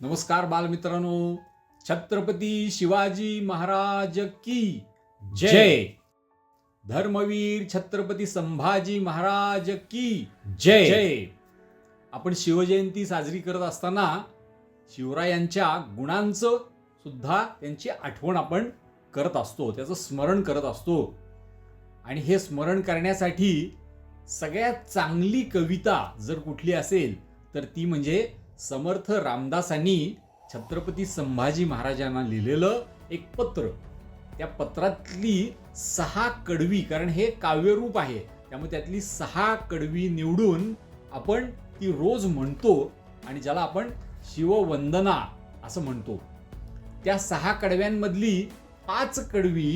नमस्कार बालमित्रांनो. छत्रपती शिवाजी महाराज की जय. धर्मवीर छत्रपती संभाजी महाराज की जय. जय. आपण शिवजयंती साजरी करत असताना शिवरायांच्या गुणांचं सुद्धा त्यांची आठवण आपण करत असतो. त्याचं स्मरण करत असतो. आणि हे स्मरण करण्यासाठी सगळ्यात चांगली कविता जर कुठली असेल तर ती म्हणजे समर्थ रामदासांनी छत्रपती संभाजी महाराजांना लिहिलेलं एक पत्र. त्या पत्रातली सहा कडवी कारण हे काव्यरूप आहे त्यामुळे त्यातली सहा कडवी निवडून आपण ती रोज म्हणतो आणि ज्याला आपण शिववंदना असं म्हणतो. त्या सहा कडव्यांमधली पाच कडवी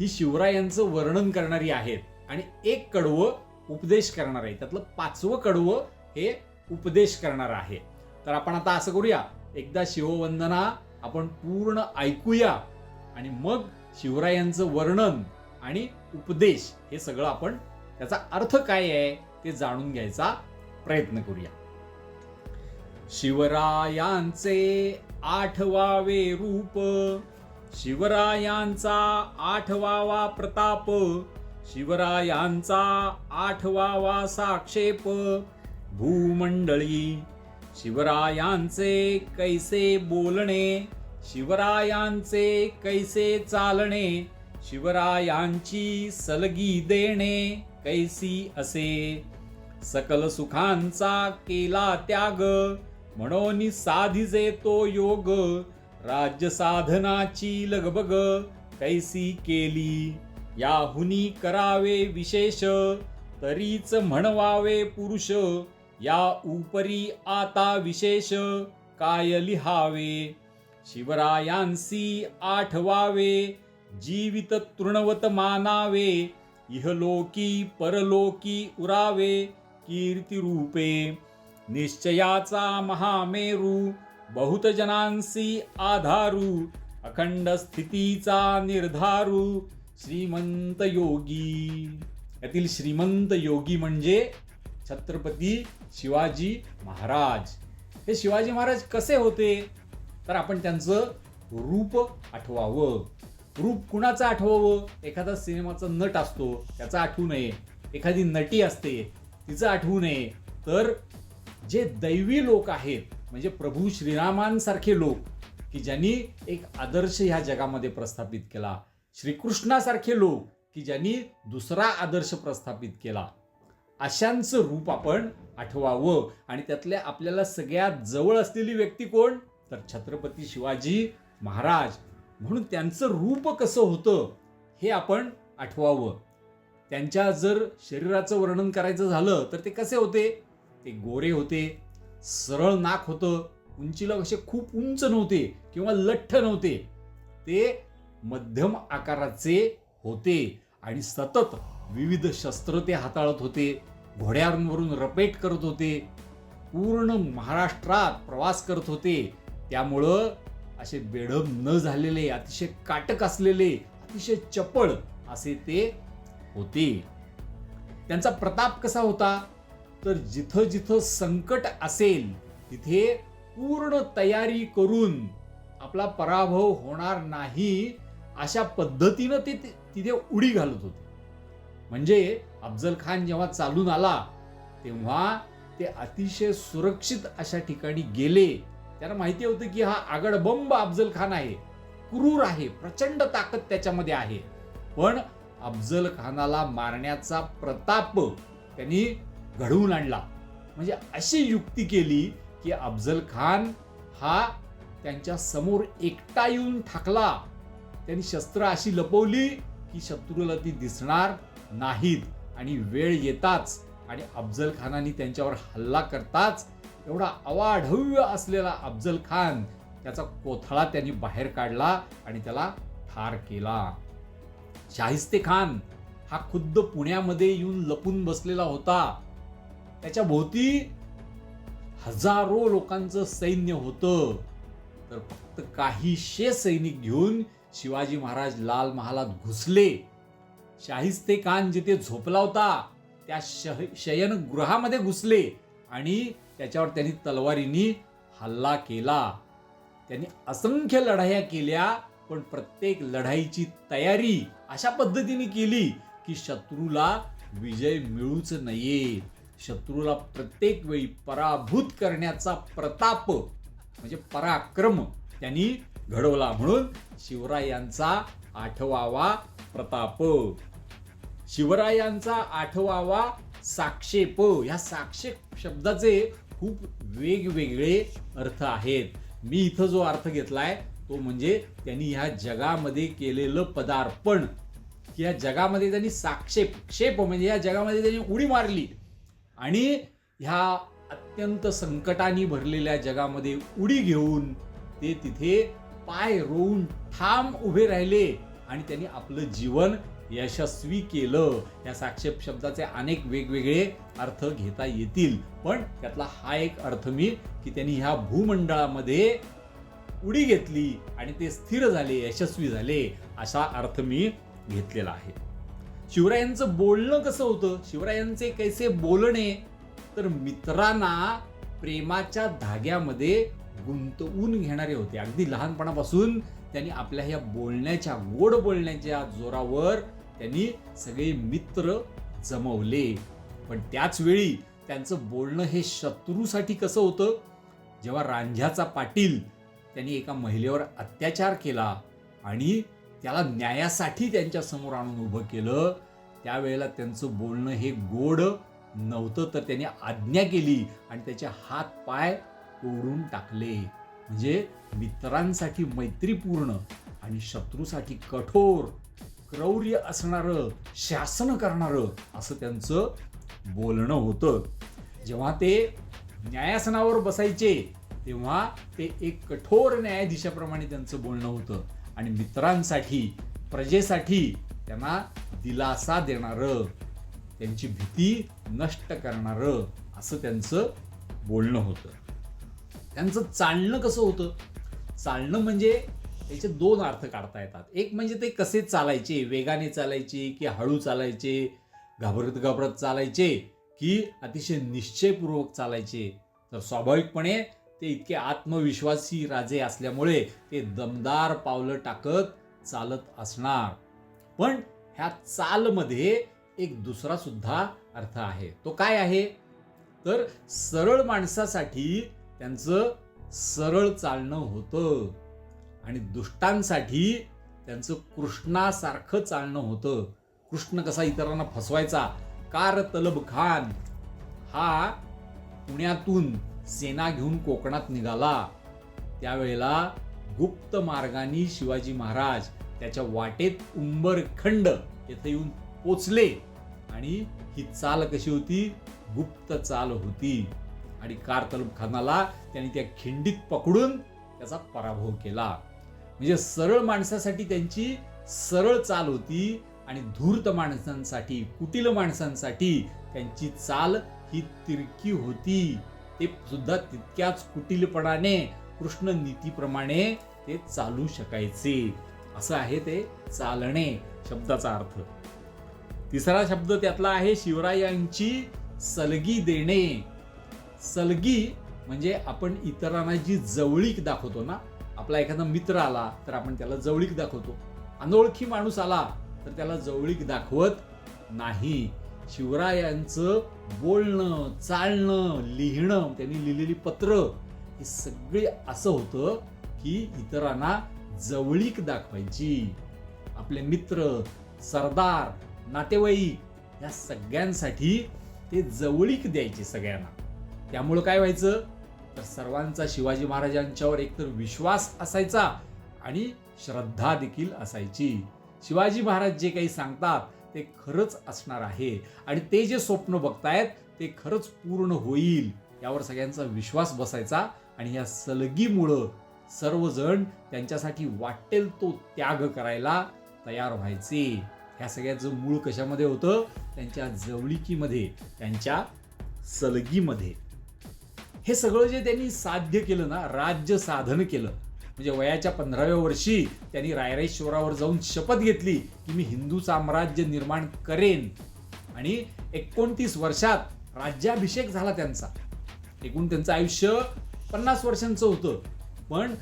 ही शिवरायांचं वर्णन करणारी आहेत आणि एक कडवं उपदेश करणार आहे. त्यातलं पाचवं कडवं हे उपदेश करणार आहे. तर आपण आता असं करूया. एकदा शिववंदना आपण पूर्ण ऐकूया आणि मग शिवरायांचं वर्णन आणि उपदेश हे सगळं आपण त्याचा अर्थ काय आहे ते जाणून घ्यायचा प्रयत्न करूया. शिवरायांचे आठवावे रूप शिवरायांचा आठवावा प्रताप शिवरायांचा आठवावा साक्षेप भूमंडळी शिवरायांचे कैसे बोलणे शिवरायांचे कैसे चालणे शिवरायांची सलगी देणे कैसी असे? सकल सुखांचा केला त्याग म्हणून साधिजे तो योग राज्य साधनाची लगबग कैसी केली? याहुनी करावे विशेष तरीच म्हणवावे पुरुष या उपरी आता विशेष काय लिहावे? शिवरायांसी आठवावे जीवित तृणवत मानावे इहलोकी परलोकी उरावे कीर्तिरूपे निश्चयाचा महामेरू बहुत जनांसी आधारू अखंड स्थितीचा निर्धारू श्रीमंत योगी. यातील श्रीमंत योगी म्हणजे छत्रपती शिवाजी महाराज. हे शिवाजी महाराज कसे होते? तर आपण त्यांचं रूप आठवावं. रूप कुणाचं आठवावं? एखादा सिनेमाचा नट असतो त्याचा आठवू नये. एखादी नटी असते तिचं आठवू नये. तर जे दैवी लोक आहेत म्हणजे प्रभू श्रीरामांसारखे लोक की ज्यांनी एक आदर्श ह्या जगामध्ये प्रस्थापित केला. श्रीकृष्णासारखे लोक की ज्यांनी दुसरा आदर्श प्रस्थापित केला. अशांचं रूप आपण आठवावं. आणि त्यातल्या आपल्याला सगळ्यात जवळ असलेली व्यक्ती कोण? तर छत्रपती शिवाजी महाराज. म्हणून त्यांचं रूप कसं होतं हे आपण आठवावं. त्यांच्या जर शरीराचं वर्णन करायचं झालं तर ते कसे होते? ते गोरे होते सरळ नाक होतं उंचीला कसे खूप उंच नव्हते किंवा लठ्ठ नव्हते. ते मध्यम आकाराचे होते आणि सतत विविध शस्त्र ते हाताळत होते. घोड्यांवरून रपेट करत होते. पूर्ण महाराष्ट्रात प्रवास करत होते. त्यामुळं असे बेढब न झालेले अतिशय काटक असलेले अतिशय चपळ असे ते होते. त्यांचा प्रताप कसा होता? तर जिथं जिथं संकट असेल तिथे पूर्ण तयारी करून आपला पराभव होणार नाही अशा पद्धतीनं ते ते- तिथे उडी घालत होते. म्हणजे अफजल खान जेव्हा चालून आला तेव्हा ते अतिशय सुरक्षित अशा ठिकाणी गेले. त्यांना माहिती होतं की हा आगडबंब अफजल खान आहे. क्रूर आहे प्रचंड ताकद त्याच्यामध्ये आहे. पण अफजल खानाला मारण्याचा प्रताप त्यांनी घडवून आणला. म्हणजे अशी युक्ती केली की अफजल खान हा त्यांच्यासमोर एकटा येऊन ठाकला त्यांनी शस्त्र अशी लपवली की शत्रूला ती दिसणार नाहीत आणि वेळ येताच आणि अफजल खानाने त्यांच्यावर हल्ला करताच एवढा अवाढव्य असलेला अफजल खान त्याचा कोथळा त्यांनी बाहेर काढला आणि त्याला ठार केला. शाहिस्ते खान हा खुद्द पुण्यामध्ये येऊन लपून बसलेला होता. त्याच्या भोवती हजारो लोकांचं सैन्य होतं. तर फक्त काहीशे सैनिक घेऊन शिवाजी महाराज लाल महालात घुसले. शाहिस्ते खान जिथे झोपला होता त्या शह- शयनगृहामध्ये घुसले आणि त्याच्यावर त्यांनी तलवारीनी हल्ला केला. त्यांनी असंख्य लढाया केल्या पण प्रत्येक लढाईची तयारी अशा पद्धतीने केली की शत्रूला विजय मिळूच नये शत्रूला प्रत्येक वेळी पराभूत करण्याचा प्रताप म्हणजे पराक्रम त्यांनी घडवला म्हणून शिवरायांचा आठवावा प्रताप. शिवरायांचा आठवावा साक्षेप. ह्या साक्षेप शब्दाचे खूप वेगवेगळे अर्थ आहेत. मी इथं जो अर्थ घेतलाय तो म्हणजे त्यांनी ह्या जगामध्ये केलेलं पदार्पण. या जगामध्ये त्यांनी साक्षेप क्षेप म्हणजे या जगामध्ये त्यांनी उडी मारली. आणि ह्या अत्यंत संकटाने भरलेल्या जगामध्ये उडी घेऊन ते तिथे पाय रोवून ठाम उभे राहिले आणि त्यांनी आपलं जीवन यशस्वी केलं. या साक्षेप शब्दाचे अनेक वेगवेगळे अर्थ घेता येतील. पण त्यातला हा एक अर्थ मी की त्यांनी ह्या भूमंडळामध्ये उडी घेतली आणि ते स्थिर झाले यशस्वी झाले असा अर्थ मी घेतलेला आहे. शिवरायांचं बोलणं कसं होतं? शिवरायांचे कैसे बोलणे? तर मित्रांना प्रेमाच्या धाग्यामध्ये गुंतवून घेणारे होते. अगदी लहानपणापासून त्यांनी आपल्या ह्या बोलण्याच्या गोड बोलण्याच्या जोरावर त्यांनी सगळे मित्र जमवले. पण त्याच वेळी त्यांचं बोलणं हे शत्रूसाठी कसं होतं? जेव्हा रांझ्याचा पाटील त्यांनी एका महिलेवर अत्याचार केला आणि त्याला न्यायासाठी त्यांच्यासमोर आणून उभं केलं त्यावेळेला त्यांचं बोलणं हे गोड नव्हतं तर त्यांनी आज्ञा केली आणि त्याचे हात पाय तोडून टाकले. म्हणजे मित्रांसाठी मैत्रीपूर्ण आणि शत्रूसाठी कठोर क्रौर्य असणारं शासन करणारं असं त्यांचं बोलणं होतं. जेव्हा ते न्यायासनावर बसायचे तेव्हा ते एक कठोर न्यायाधीशाप्रमाणे त्यांचं बोलणं होतं. आणि मित्रांसाठी प्रजेसाठी त्यांना दिलासा देणारं त्यांची भीती नष्ट करणारं असं त्यांचं बोलणं होतं. त्यांचं चालणं कसं होतं? चालणं म्हणजे त्याचे दोन अर्थ काढता येतात. एक म्हणजे ते कसे चालायचे? वेगाने चालायचे की हळू चालायचे? घाबरत घाबरत चालायचे की अतिशय निश्चयपूर्वक चालायचे? तर स्वाभाविकपणे ते इतके आत्मविश्वासी राजे असल्यामुळे ते दमदार पावलं टाकत चालत असणार. पण ह्या चालमध्ये एक दुसरा सुद्धा अर्थ आहे. तो काय आहे? तर सरळ माणसासाठी त्यांचं सरळ चालणं होतं. आणि दुष्टांसाठी त्यांचं कृष्णासारखं चालणं होतं. कृष्ण कसा इतरांना फसवायचा? कार तलब खान हा पुण्यातून सेना घेऊन कोकणात निघाला. त्यावेळेला गुप्त मार्गाने शिवाजी महाराज त्याच्या वाटेत उंबरखंड येथे येऊन पोचले. आणि ही चाल कशी होती? गुप्त चाल होती. आणि कार खानाला त्यांनी त्या खिंडीत पकडून त्याचा पराभव केला. म्हणजे सरळ माणसासाठी त्यांची सरळ चाल होती आणि धूर्त माणसांसाठी कुटील माणसांसाठी त्यांची चाल ही तिरकी होती. ते सुद्धा तितक्याच कुटीलपणाने कृष्ण नीतीप्रमाणे ते चालू शकायचे. असं आहे ते चालणे शब्दाचा अर्थ. तिसरा शब्द त्यातला आहे शिवरायांची सलगी देणे. सलगी म्हणजे आपण इतरांना जी जवळीक दाखवतो ना आपला एखादा मित्र आला तर आपण त्याला जवळीक दाखवतो. अनोळखी माणूस आला तर त्याला जवळीक दाखवत नाही. शिवरायांचं बोलणं चालणं लिहिणं त्यांनी लिहिलेली पत्र हे सगळे असं होतं की इतरांना जवळीक दाखवायची. आपले मित्र सरदार नातेवाईक या सगळ्यांसाठी ते जवळीक द्यायचे सगळ्यांना. त्यामुळं काय व्हायचं? तर सर्वांचा शिवाजी महाराजांच्यावर एकतर विश्वास असायचा आणि श्रद्धा देखील असायची. शिवाजी महाराज जे काही सांगतात ते खरंच असणार आहे. आणि ते जे स्वप्न बघतायत ते खरंच पूर्ण होईल. यावर सगळ्यांचा विश्वास बसायचा आणि या सलगीमुळं सर्वजण त्यांच्यासाठी वाटेल तो त्याग करायला तयार व्हायचे. ह्या सगळ्याचं मूळ कशामध्ये होतं? त्यांच्या जवळिकीमध्ये त्यांच्या सलगीमध्ये. हे सगळं जे त्यांनी साध्य केलं ना राज्य साधन केलं म्हणजे वयाच्या पंधराव्या वर्षी त्यांनी रायरेश्वरावर जाऊन शपथ घेतली की मी हिंदू साम्राज्य निर्माण करेन. आणि एकोणतीस वर्षात राज्याभिषेक झाला त्यांचा. एकूण त्यांचं आयुष्य पन्नास वर्षांचं होतं. पण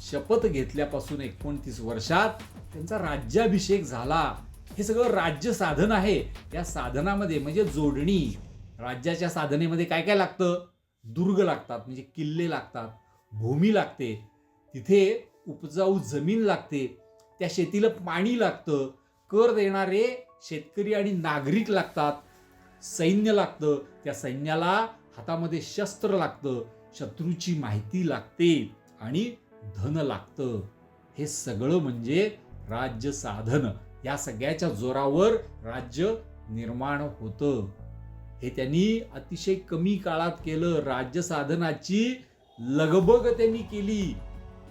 शपथ घेतल्यापासून एकोणतीस वर्षात त्यांचा राज्याभिषेक झाला. हे सगळं राज्य साधन आहे. या साधनामध्ये म्हणजे जोडणी. राज्याच्या साधनेमध्ये काय काय लागतं? दुर्ग लागतात म्हणजे किल्ले लागतात भूमी लागते तिथे उपजाऊ जमीन लागते त्या शेतीला पाणी लागतं कर देणारे शेतकरी आणि नागरिक लागतात सैन्य लागतं त्या सैन्याला हातामध्ये शस्त्र लागतं शत्रूची माहिती लागते आणि धन लागतं. हे सगळं म्हणजे राज्य साधन. या सगळ्याच्या जोरावर राज्य निर्माण होतं. हे त्यांनी अतिशय कमी काळात केलं. राज्य साधनाची लगबग त्यांनी केली.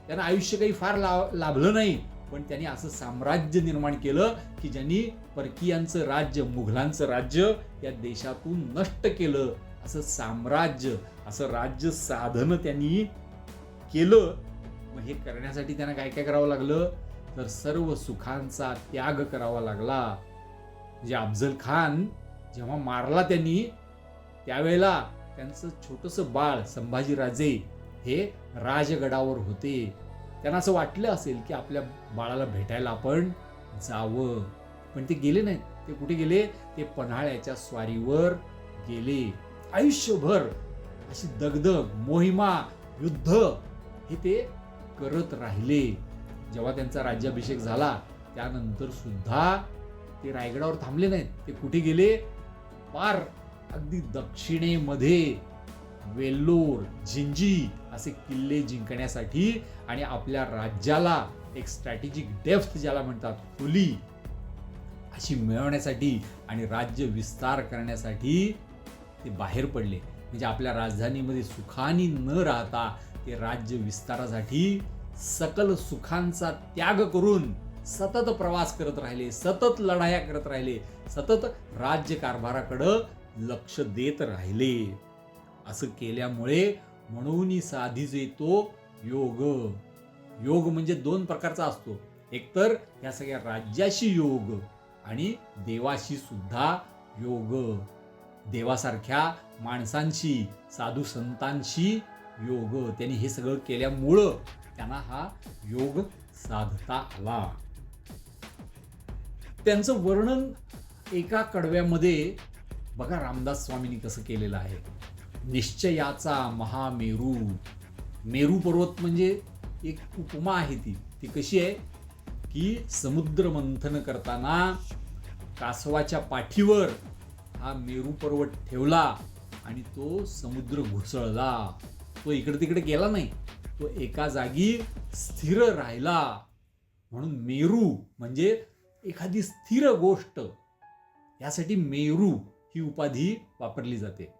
त्यांना आयुष्य काही फार ला- लाभलं नाही. पण त्यांनी असं साम्राज्य निर्माण केलं की ज्यांनी परकीयांचं राज्य मुघलांचं राज्य या देशातून नष्ट केलं. असं साम्राज्य असं राज्य साधन त्यांनी केलं. मग हे करण्यासाठी त्यांना काय काय करावं लागलं? तर सर्व सुखांचा त्याग करावा लागला. म्हणजे अफजल खान जेव्हा मारला त्यांनी त्यावेळेला त्यांचं छोटंसं बाळ संभाजीराजे हे राजगडावर होते. त्यांना असं वाटलं असेल की आपल्या बाळाला भेटायला आपण जावं. पण ते गेले नाहीत. ते कुठे गेले? ते पन्हाळ्याच्या स्वारीवर गेले. आयुष्यभर अशी दगदग मोहिमा युद्ध हे ते करत राहिले. जेव्हा त्यांचा राज्याभिषेक झाला त्यानंतर सुद्धा ते रायगडावर थांबले नाहीत. ते कुठे गेले? पार अगदी दक्षिणेमध्ये. वेल्लोर झिंजी असे किल्ले जिंकण्यासाठी आणि आपल्या राज्याला एक स्ट्रॅटेजिक डेप्थ ज्याला म्हणतात खुली अशी मिळवण्यासाठी आणि राज्य विस्तार करण्यासाठी ते बाहेर पडले. म्हणजे आपल्या राजधानीमध्ये सुखानी न राहता ते राज्य विस्तारासाठी सकल सुखांचा त्याग करून सतत प्रवास करत राहिले सतत लढाया करत राहिले सतत राज्य कारभाराकडं लक्ष देत राहिले. असं केल्यामुळे म्हणून साधीच येतो योग. योग म्हणजे दोन प्रकारचा असतो. एकतर या सगळ्या राज्याशी योग आणि देवाशी सुद्धा योग. देवासारख्या माणसांशी साधू संतांशी योग. त्यांनी हे सगळं केल्यामुळं त्यांना हा योग साधता आला. त्यांचं वर्णन एका कडव्यामध्ये बघा रामदास स्वामींनी कसं केलेलं आहे. निश्चयाचा महामेरू. मेरू पर्वत म्हणजे एक उपमा आहे ती. ती कशी आहे? की समुद्र मंथन करताना कासवाच्या पाठीवर हा मेरू पर्वत ठेवला आणि तो समुद्र घुसळला. तो इकडे तिकडे गेला नाही. तो एका जागी स्थिर राहिला. म्हणून मेरू म्हणजे एखादी स्थिर गोष्ट यासाठी मेरू ही उपाधी वापरली जाते.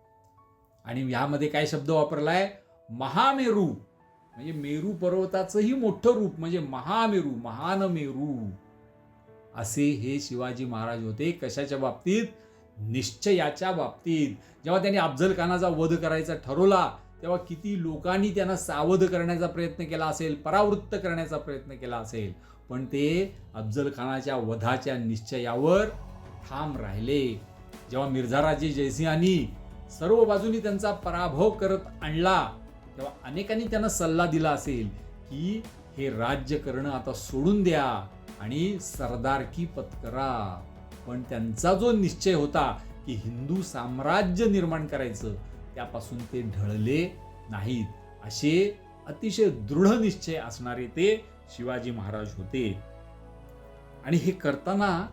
आणि यामध्ये काय शब्द वापरलाय? महामेरू. म्हणजे मेरू पर्वताचंही मोठं रूप म्हणजे महामेरू महान मेरू असे हे शिवाजी महाराज होते. कशाच्या बाबतीत? निश्चयाच्या बाबतीत. जेव्हा त्यांनी अफजल खानाचा वध करायचा ठरवला तेव्हा किती लोकांनी त्यांना सावध करण्याचा प्रयत्न केला असेल परावृत्त करण्याचा प्रयत्न केला असेल. पण ते अफजल खानाच्या वधाच्या निश्चयावर ठाम राहिले. जेव्हा मिर्झाराजे जयसिंहांनी सर्व बाजूनी त्यांचा पराभव करत आणला तेव्हा अनेकांनी त्यांना सल्ला दिला असेल की हे राज्य करणं आता सोडून द्या आणि सरदारकी पत्करा पण त्यांचा जो निश्चय होता की हिंदू साम्राज्य निर्माण करायचं त्यापासून ते ढळले नाहीत. असे अतिशय दृढ निश्चय असणारे ते शिवाजी महाराज होते. आणि हे करताना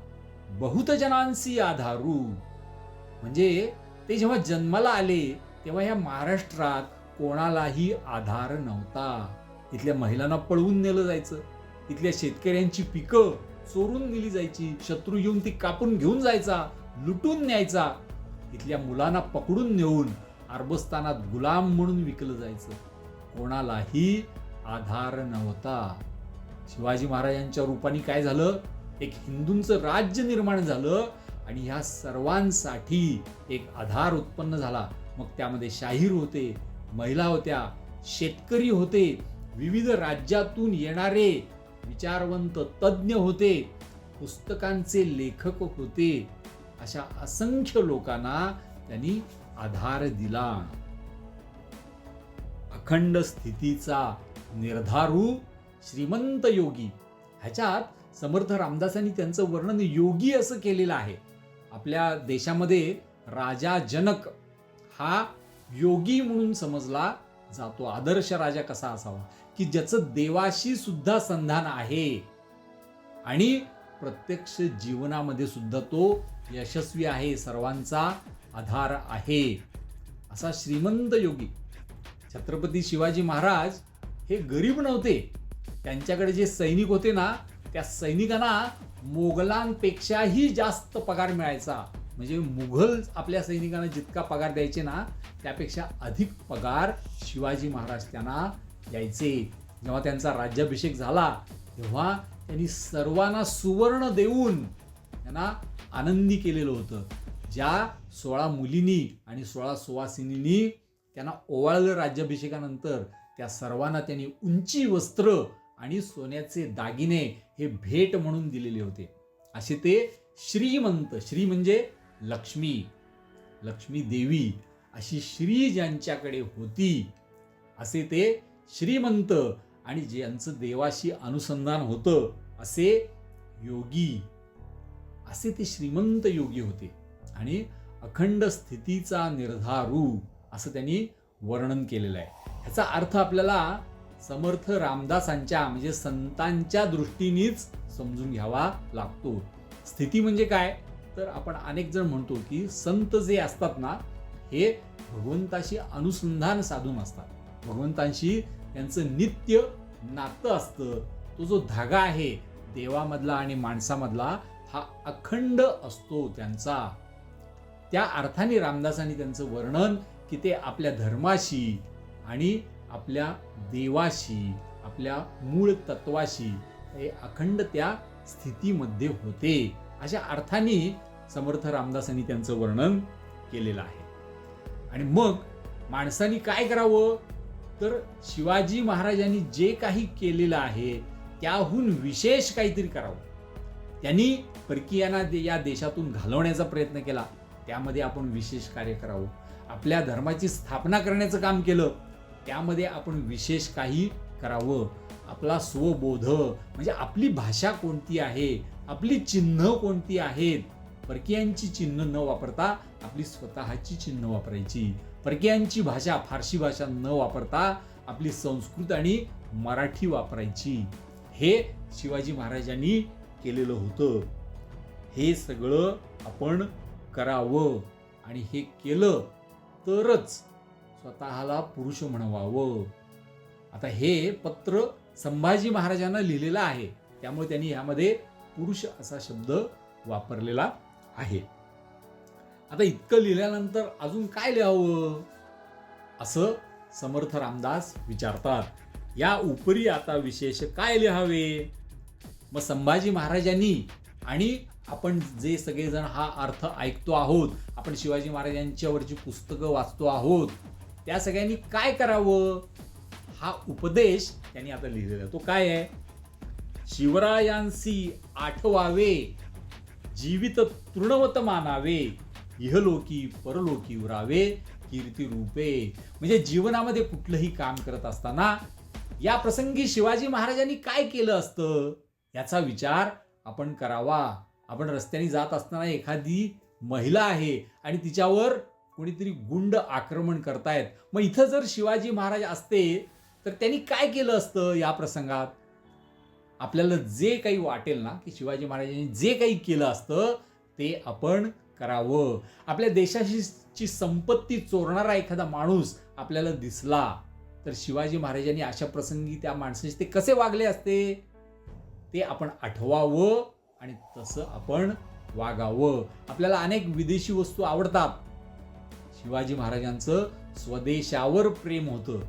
बहुतजनांशी आधारू. म्हणजे ते जेव्हा जन्माला आले तेव्हा या महाराष्ट्रात कोणालाही आधार नव्हता. इथल्या महिलांना पळवून नेलं जायचं. इथल्या शेतकऱ्यांची पिकं चोरून नेली जायची. शत्रू येऊन ती कापून घेऊन जायचा लुटून न्यायचा. इथल्या मुलांना पकडून नेऊन अरबस्तानात गुलाम म्हणून विकलं जायचं. कोणालाही आधार नव्हता. शिवाजी महाराजांच्या रूपाने काय झालं? एक हिंदूंचं राज्य निर्माण झालं आणि ह्या सर्वांसाठी एक आधार उत्पन्न झाला. मग त्यामध्ये शाहीर होते महिला होत्या शेतकरी होते विविध राज्यातून येणारे विचारवंत तज्ज्ञ होते पुस्तकांचे लेखक होते. अशा असंख्य लोकांना त्यांनी आधार दिला. अखंड स्थितीचा निर्धारू श्रीमंत योगी. ह्याच्यात समर्थ रामदासांनी त्यांचं वर्णन योगी असं केलेलं आहे. आपल्या देशामध्ये राजा जनक हा योगी म्हणून समजला जातो. आदर्श राजा कसा असावा? की ज्याचं देवाशी सुद्धा संधान आहे. आणि प्रत्यक्ष जीवनामध्ये सुद्धा तो यशस्वी आहे सर्वांचा आधार आहे. असा श्रीमंत योगी. छत्रपती शिवाजी महाराज हे गरीब नव्हते. त्यांच्याकडे जे सैनिक होते ना त्या सैनिकांना मोगलांपेक्षाही जास्त पगार मिळायचा. म्हणजे मुघल आपल्या सैनिकांना जितका पगार द्यायचे ना त्यापेक्षा अधिक पगार शिवाजी महाराज त्यांना द्यायचे. जेव्हा त्यांचा राज्याभिषेक झाला तेव्हा त्यांनी सर्वांना सुवर्ण देऊन त्यांना आनंदी केलेलं होतं. ज्या सोळा मुलींनी आणि सोळा सुवासिनींनी त्यांना ओवाळलं राज्याभिषेकानंतर त्या सर्वांना त्यांनी उंची वस्त्र आणि सोन्याचे दागिने हे भेट म्हणून दिलेले होते. असे ते श्रीमंत श्री म्हणजे लक्ष्मी लक्ष्मी देवी अशी श्री ज्यांच्याकडे होती असे ते श्रीमंत आणि ज्यांचं देवाशी अनुसंधान होतं असे योगी असे ते श्रीमंत योगी होते. आणि अखंड स्थितीचा निर्धारू असं त्यांनी वर्णन केलेलं आहे. ह्याचा अर्थ आपल्याला समर्थ रामदासांच्या म्हणजे संतांच्या दृष्टीनेच समजून घ्यावा लागतो. स्थिती म्हणजे काय? तर आपण अनेक जण म्हणतो की संत जे असतात ना हे भगवंताशी अनुसंधान साधून असतात. भगवंतांशी त्यांचं नित्य नातं असतं. तो जो धागा आहे देवामधला आणि माणसामधला हा अखंड असतो त्यांचा. त्या अर्थाने रामदासांनी त्यांचं वर्णन की ते आपल्या धर्माशी आणि आपल्या देवाशी आपल्या मूळ तत्वाशी हे अखंड त्या स्थितीमध्ये होते. अशा अर्थाने समर्थ रामदासांनी त्यांचं वर्णन केलेलं आहे. आणि मग माणसाने काय करावं? तर शिवाजी महाराजांनी जे काही केलेलं आहे त्याहून विशेष काहीतरी करावं. त्यांनी परकीयांना दे- या देशातून घालवण्याचा प्रयत्न केला. त्यामध्ये आपण विशेष कार्य करावं. आपल्या धर्माची स्थापना करण्याचं काम केलं. त्यामध्ये आपण विशेष काही करावं. आपला स्वबोध म्हणजे आपली भाषा कोणती आहे आपली चिन्ह कोणती आहेत? परकीयांची चिन्ह न वापरता आपली स्वतःची चिन्ह वापरायची. परकीयांची भाषा फारशी भाषा न वापरता आपली संस्कृत आणि मराठी वापरायची. हे शिवाजी महाराजांनी केलेलं होतं. हे सगळं आपण करावं. आणि हे केलं तरच स्वतःला पुरुष म्हणवावं आता हे पत्र संभाजी महाराजांना लिहिलेलं आहे. त्यामुळे त्यांनी यामध्ये पुरुष असा शब्द वापरलेला आहे. आता इतकं लिहिल्यानंतर अजून काय लिहावं? असं समर्थ रामदास विचारतात. या उपरी आता विशेष काय लिहावे? मग संभाजी महाराजांनी आणि आपण जे सगळेजण हा अर्थ ऐकतो आहोत आपण शिवाजी महाराजांच्यावरची पुस्तकं वाचतो आहोत त्या सगळ्यांनी काय करावं? हा उपदेश त्यांनी आता लिहिलेला आहे. तो काय आहे? शिवरायांसी आठवावे जीवित तृणवत मानावे इहलोकी परलोकी उरावे कीर्ती रूपे. म्हणजे जीवनामध्ये कुठलंही काम करत असताना या प्रसंगी शिवाजी महाराजांनी काय केलं असतं? याचा विचार आपण करावा. आपण रस्त्याने जात असताना एखादी महिला आहे आणि तिच्यावर कोणीतरी गुंड आक्रमण करतायत. मग इथं जर शिवाजी महाराज असते तर त्यांनी काय केलं असतं या प्रसंगात? आपल्याला जे काही वाटेल ना की शिवाजी महाराजांनी जे काही केलं असतं ते आपण करावं. आपल्या देशाची संपत्ती चोरणारा एखादा माणूस आपल्याला दिसला तर शिवाजी महाराजांनी अशा प्रसंगी त्या माणसाशी ते कसे वागले असते? ते आपण आठवावं आणि तसं आपण वागावं. आपल्याला अनेक विदेशी वस्तू आवडतात. शिवाजी महाराजांचं स्वदेशावर प्रेम होतं.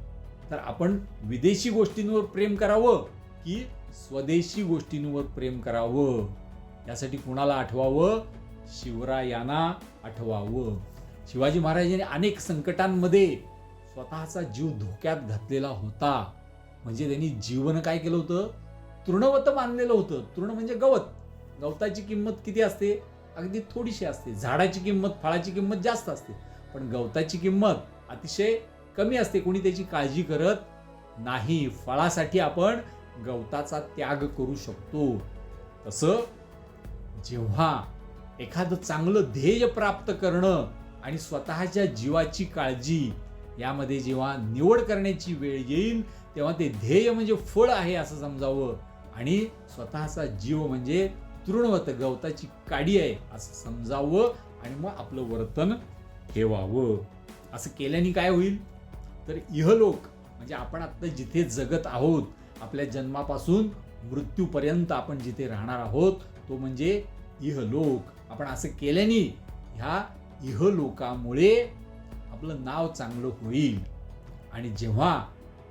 तर आपण विदेशी गोष्टींवर प्रेम करावं की स्वदेशी गोष्टींवर प्रेम करावं? यासाठी कुणाला आठवावं? शिवरायांना आठवावं. शिवाजी महाराजांनी अनेक संकटांमध्ये स्वतःचा जीव धोक्यात घातलेला होता. म्हणजे त्यांनी जीवन काय केलं होतं? तृणवत मानलेलं होतं. तृण म्हणजे गवत. गवताची किंमत किती असते? अगदी थोडीशी असते. झाडाची किंमत फळाची किंमत जास्त असते. पण गवताची किंमत अतिशय कमी असते. कोणी त्याची काळजी करत नाही. फळासाठी आपण गवताचा त्याग करू शकतो. तसं जेव्हा एखादं चांगलं ध्येय प्राप्त करणं आणि स्वतःच्या जीवाची काळजी यामध्ये जेव्हा निवड करण्याची वेळ येईल तेव्हा ते ध्येय म्हणजे फळ आहे असं समजावं. आणि स्वतःचा जीव म्हणजे तृणवत गवताची काडी आहे असं समजावं आणि मग आपलं वर्तन ठेवावं असं केल्याने काय होईल? तर इहलोक म्हणजे आपण आत्ता जिथे जगत आहोत आपल्या जन्मापासून मृत्यूपर्यंत आपण जिथे राहणार आहोत तो म्हणजे इहलोक आपण असं केल्याने ह्या इहलोकामुळे आपलं नाव चांगलं होईल. आणि जेव्हा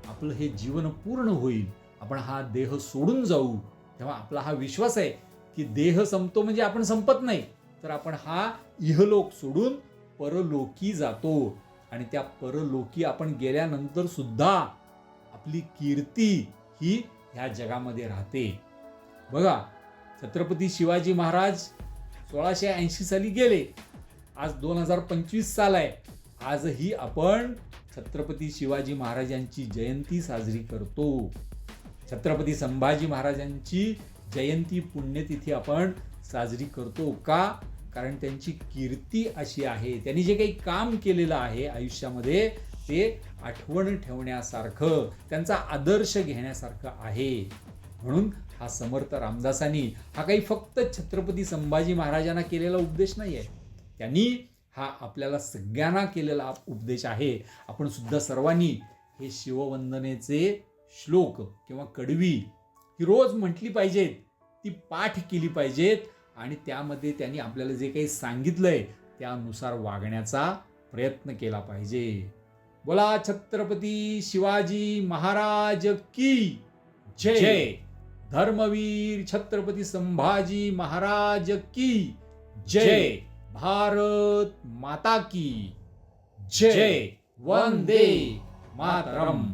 आपलं हे जीवन पूर्ण होईल आपण हा देह सोडून जाऊ तेव्हा आपला हा विश्वास आहे की देह संपतो म्हणजे आपण संपत नाही. तर आपण हा इहलोक सोडून परलोकी जातो. आणि त्या परलोकी आपण गेल्यानंतर सुद्धा आपली कीर्ती ही ह्या जगामध्ये राहते. बघा छत्रपती शिवाजी महाराज सोळाशे ऐंशी साली गेले. आज दोन हजार पंचवीस साल आहे. आजही आपण छत्रपती शिवाजी महाराजांची जयंती साजरी करतो. छत्रपती संभाजी महाराजांची जयंती पुण्यतिथी आपण साजरी करतो का? कारण त्यांची कीर्ती अशी आहे त्यांनी जे काही काम केलेलं आहे आयुष्यामध्ये ते आठवण ठेवण्यासारखं त्यांचा आदर्श घेण्यासारखं आहे. म्हणून हा समर्थ रामदासांनी हा काही फक्त छत्रपती संभाजी महाराजांना केलेला उपदेश नाही आहे त्यांनी हा आपल्याला सगळ्यांना केलेला उपदेश आहे. आपण सुद्धा सर्वांनी हे शिववंदनेचे श्लोक किंवा कडवी ही रोज म्हटली पाहिजेत ती पाठ केली पाहिजेत. आणि त्यामध्ये त्यांनी आपल्याला जे काही सांगितलंय त्यानुसार वागण्याचा प्रयत्न केला पाहिजे. बोला छत्रपती शिवाजी महाराज की जय. धर्मवीर छत्रपती संभाजी महाराज की जय. भारत माता की जय. वंदे मातरम.